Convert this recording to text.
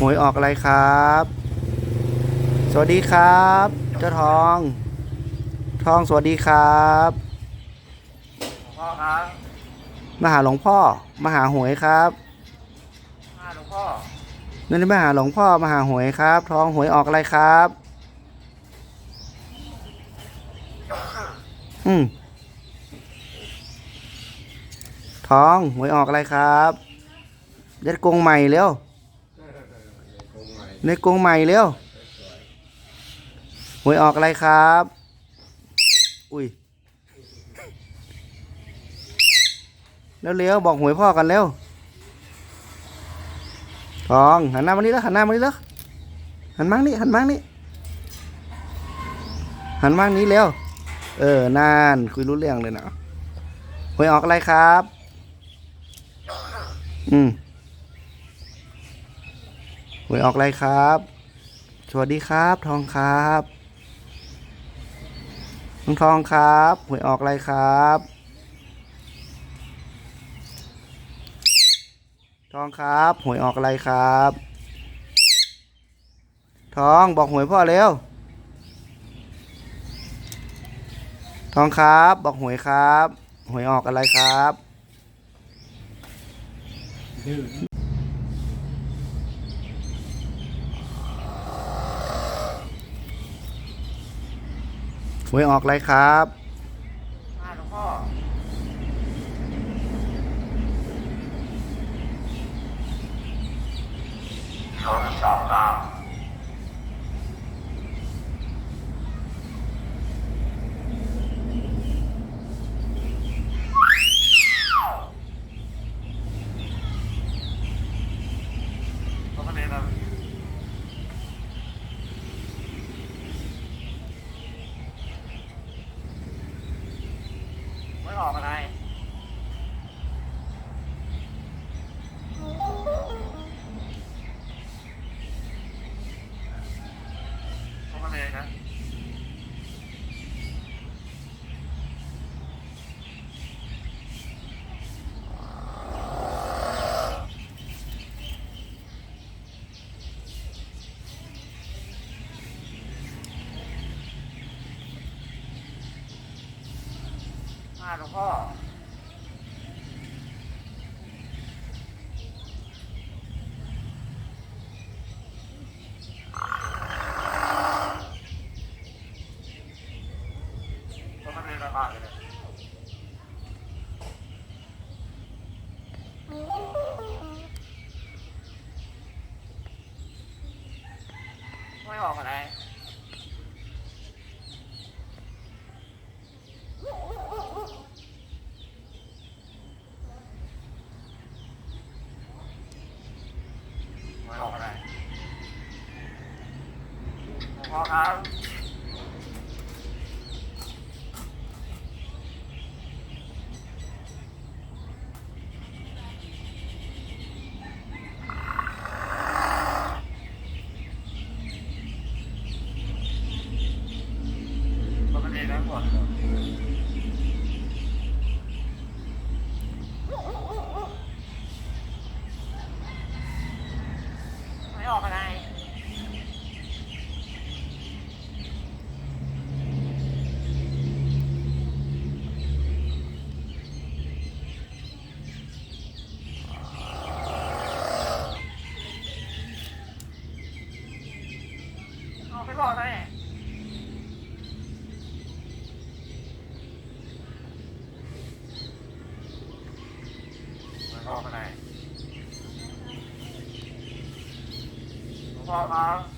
หวยออกอะไรครับ สวัสดีครับ เจ้าทอง ทองสวัสดีครับพ่อครับมาหาหลวงพ่อมาหาหวยครับมาหลวงพ่อนั่นมาหาหลวงพ่อมาหาหวยครับ ทองหวยออกอะไรครับ อืมทองหวยออกอะไรครับเด็ดกรงใหม่เร็ว เด็ดกรงใหม่เร็วหวยออกอะไรครับ อุ้ยเร็วๆบอกหวยพ่อกันเร็วทองหันหน้ามานี่แล้วหันหน้ามานี่แล้วหันมานี่หันมานี่หันมานี้เร็วเออนานคุยรู้เรื่องเลยนะหวยออกอะไรครับ อืม วยออกไรครับ สวัสดีครับ ทองครับน้องทองครับหวยออกไรครับ ทองครับหวยออกไรครับ ทองบอกหวยพ่อเร็ว ทองครับบอกหวยครับหวยออกอะไรครับ วยออกอะไรครับหลวงพ่อเขาคะแนนเราไม่ ออกอะไรเขาคะไรนะ มาหลวงพ่อไม่ออกอะไร ไม่ออกอะไรหลวง พ่อครับก็ไม่ได้นะก่อนไม่ออกอะไร เอา ไม่บอกเลยไม่บอกอะไรหลวงพ่อครับ